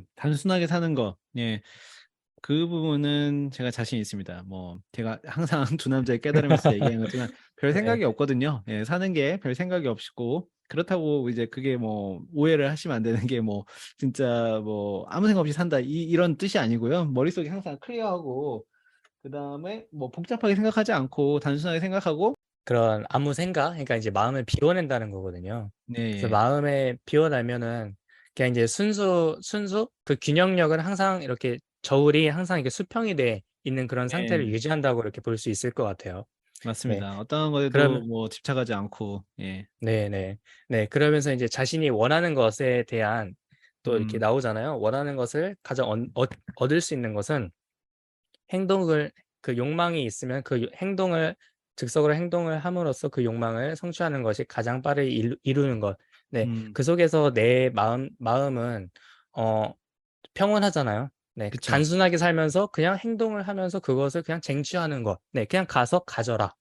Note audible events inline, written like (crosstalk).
예. 단순하게 사는 거. 예. 그 부분은 제가 자신 있습니다. 뭐 제가 항상 (laughs) 두 남자의 깨달음에서 얘기하는 거지만 별 네. 생각이 없거든요. 예. 사는 게 별 생각이 없고 그렇다고 이제 그게 뭐 오해를 하시면 안 되는 게 뭐 진짜 뭐 아무 생각 없이 산다 이 이런 뜻이 아니고요. 머릿속이 항상 클리어하고 그다음에 뭐 복잡하게 생각하지 않고 단순하게 생각하고 그런 아무 생각 그러니까 이제 마음을 비워낸다는 거거든요. 그래서 네. 마음에 비워내면은 그냥 이제 순수 순수 그 균형력은 항상 이렇게 저울이 항상 이렇게 수평이 돼 있는 그런 상태를 네. 유지한다고 이렇게 볼 수 있을 것 같아요. 네. 맞습니다. 어떠한 거에도 그러면 뭐 집착하지 않고 예. 네 네. 네. 그러면서 이제 자신이 원하는 것에 대한 또 이렇게 음. 나오잖아요. 원하는 것을 가장 얻얻 얻을 수 있는 것은 행동을 그 욕망이 있으면 그요 행동을 즉석으로 행동을 함으로써 그 욕망을 성취하는 것이 가장 빠르게 이루 이루는 것. 네. 음. 그 속에서 내 마음 마음은 어 평온하잖아요. 네. 그쵸. 단순하게 살면서 그냥 행동을 하면서 그것을 그냥 쟁취하는 것. 네. 그냥 가서 가져라.